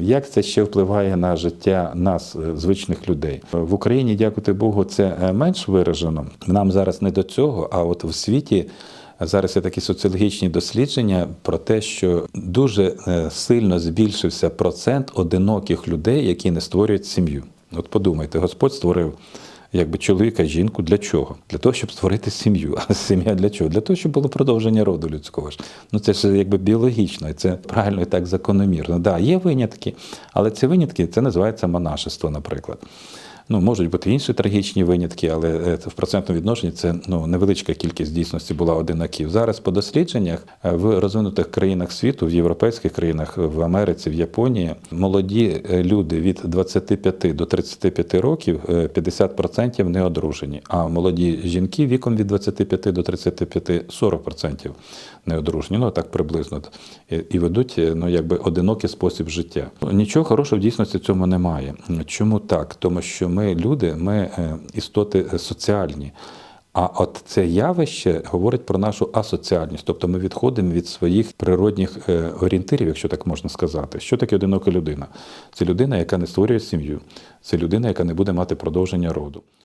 Як це ще впливає на життя нас, е, звичних людей? В Україні, дякувати Богу, це е, менш виражено. Нам зараз не до цього, а от в світі. Зараз є такі соціологічні дослідження про те, що дуже е, сильно збільшився процент одиноких людей, які не створюють сім'ю. От подумайте, Господь створив якби чоловіка, жінку для чого? Для того, щоб створити сім'ю. А сім'я для чого? Для того, щоб було продовження роду людського ж. Ну це ж якби біологічно, і це правильно і так закономірно. Да, є винятки, але ці винятки це називається монашество, наприклад. Ну, можуть бути інші трагічні винятки, але е, в процентному відношенні це ну, невеличка кількість дійсності була одинаків. Зараз по дослідженнях е, в розвинутих країнах світу, в європейських країнах, в Америці, в Японії, молоді е, люди від 25 до 35 років е, 50% не одружені, а молоді жінки віком від 25 до 35 40% не одружені. Ну так приблизно І- ведуть е, ну якби одинокий спосіб життя. Нічого хорошого в дійсності цьому немає. Чому так? Тому що ми люди, ми е, істоти е, соціальні. А от це явище говорить про нашу асоціальність, тобто ми відходимо від своїх природних е, орієнтирів, якщо так можна сказати. Що таке одинока людина? Це людина, яка не створює сім'ю, це людина, яка не буде мати продовження роду.